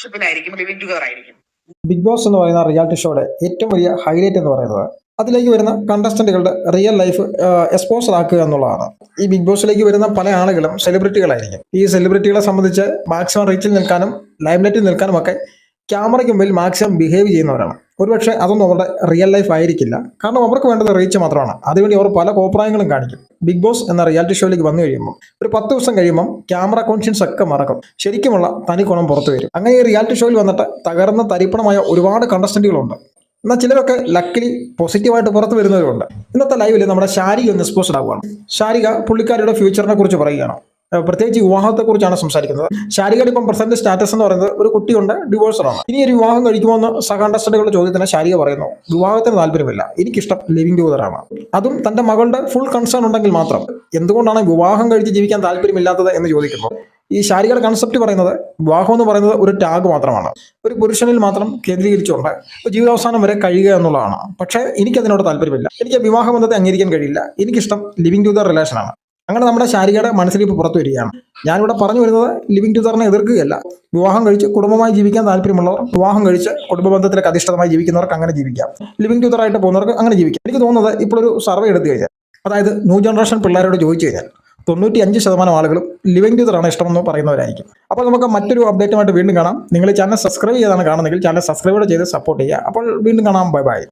ഷിപ്പിലായിരിക്കും ആയിരിക്കും. Big boss എന്ന് പറയുന്ന റിയാലിറ്റി ഷോയുടെ ഏറ്റവും വലിയ ഹൈലൈറ്റ് എന്ന് പറയുന്നത് അതിലേക്ക് വരുന്ന കണ്ടസ്റ്റന്റുകളുടെ റിയൽ ലൈഫ് എക്സ്പോസർ ആക്കുക എന്നുള്ളതാണ്. ഈ ബിഗ് ബോസിലേക്ക് വരുന്ന പല ആളുകളും സെലിബ്രിറ്റികളായിരിക്കും ഈ സെലിബ്രിറ്റികളെ സംബന്ധിച്ച് മാക്സിമം റീച്ചിൽ നിൽക്കാനും ലൈംലൈറ്റിൽ നിൽക്കാനും ഒക്കെ ക്യാമറയ്ക്ക് മുമ്പിൽ മാക്സിമം ബിഹേവ് ചെയ്യുന്നവരാണ്. ഒരുപക്ഷെ അതൊന്നും അവരുടെ റിയൽ ലൈഫ് ആയിരിക്കില്ല. കാരണം അവർക്ക് വേണ്ടത് റീച്ച് മാത്രമാണ്. അതിനുവേണ്ടി അവർ പല കോപ്രായങ്ങളും കാണിക്കും. ബിഗ് ബോസ് എന്ന റിയാലിറ്റി ഷോയിലേക്ക് വന്നു കഴിയുമ്പോൾ ഒരു പത്ത് ദിവസം കഴിയുമ്പോൾ ക്യാമറ കോൺഷ്യൻസ് ഒക്കെ മറക്കും. ശരിക്കുമുള്ള തനി ഗുണം പുറത്തു വരും. അങ്ങനെ ഈ റിയാലിറ്റി ഷോയിൽ വന്നിട്ട് തകർന്ന തരിപ്പണമായ ഒരുപാട് കണ്ടസ്റ്റന്റുകളുണ്ട് എന്നാൽ ചിലരൊക്കെ ലക്കിലി പോസിറ്റീവായിട്ട് പുറത്തു വരുന്നവരുണ്ട് ഇന്നത്തെ ലൈവിൽ നമ്മുടെ ശാരിക ഒന്ന് എക്സ്പോസ്ഡ് ആവുകയാണ്. ശാരിക പുള്ളിക്കാരിയുടെ ഫ്യൂച്ചറിനെ കുറിച്ച് പറയുകയാണ്. പ്രത്യേകിച്ച് വിവാഹത്തെക്കുറിച്ചാണ് സംസാരിക്കുന്നത്. ശാരികയുടെ ഇപ്പം പ്രസന്റ് സ്റ്റാറ്റസ് എന്ന് പറയുന്നത് ഒരു കുട്ടിയുണ്ട് ഡിവോഴ്സറാണ്. ഇനി ഒരു വിവാഹം കഴിക്കുമോ എന്ന് സഹകണ്ടസ്റ്റന്റുകളുടെ ചോദ്യത്തിന് ശാരിക പറയുന്നു. വിവാഹത്തിന് താല്പര്യമില്ല. എനിക്കിഷ്ടം ലിവിംഗ് ടുഗതറാണ് അതും തന്റെ മകളുടെ ഫുൾ കൺസേൺ ഉണ്ടെങ്കിൽ മാത്രം. എന്തുകൊണ്ടാണ് വിവാഹം കഴിച്ച് ജീവിക്കാൻ താല്പര്യമില്ലാത്തത് എന്ന് ചോദിക്കുന്നു. ഈ ശാരികയുടെ കൺസെപ്റ്റ് പറയുന്നത് വിവാഹം എന്ന് പറയുന്നത് ഒരു ടാഗ് മാത്രമാണ്. ഒരു പുരുഷനിൽ മാത്രം കേന്ദ്രീകരിച്ചുകൊണ്ട് ജീവിതാവസാനം വരെ കഴിയുക എന്നുള്ളതാണ്. പക്ഷേ എനിക്കതിനോട് താല്പര്യമില്ല. എനിക്ക് വിവാഹ ബന്ധത്തെ അംഗീകരിക്കാൻ കഴിയില്ല. എനിക്കിഷ്ടം ലിവിംഗ് ടു ദ റിലേഷനാണ് അങ്ങനെ നമ്മുടെ ശാരികയുടെ മനസ്സിലിപ്പോൾ പുറത്തു വരികയാണ്. ഞാനിവിടെ പറഞ്ഞു വരുന്നത് ലിവിംഗ് ടുതറിനെ എതിർക്കുകയല്ല. വിവാഹം കഴിച്ച് കുടുംബമായി ജീവിക്കാൻ താല്പര്യമുള്ളവർ വിവാഹം കഴിച്ച് കുടുംബ ബന്ധത്തിലേക്ക് അധിഷ്ഠിതമായി ജീവിക്കുന്നവർക്ക് അങ്ങനെ ജീവിക്കാം. ലിവിംഗ് ടുതറായിട്ട് പോകുന്നവർക്ക് അങ്ങനെ ജീവിക്കാം. എനിക്ക് തോന്നുന്നത് ഇപ്പോൾ ഒരു സർവേ എടുത്തു കഴിഞ്ഞാൽ അതായത് ന്യൂ ജനറേഷൻ പിള്ളേരോട് ചോദിച്ചു കഴിഞ്ഞാൽ തൊണ്ണൂറ്റി അഞ്ച് ശതമാനം ആളുകളും ലിവിംഗ് ടുതറാണ് ഇഷ്ടമെന്ന് പറയുന്നവരായിരിക്കും. അപ്പോൾ നമുക്ക് മറ്റൊരു അപ്ഡേറ്റുമായിട്ട് വീണ്ടും കാണാം. നിങ്ങൾ ചാനൽ സബ്സ്ക്രൈബ് ചെയ്താണ് കാണുന്നെങ്കിൽ ചാനൽ സബ്സ്ക്രൈബ് ചെയ്ത് സപ്പോർട്ട് ചെയ്യുക. അപ്പോൾ വീണ്ടും കാണാം. Bye bye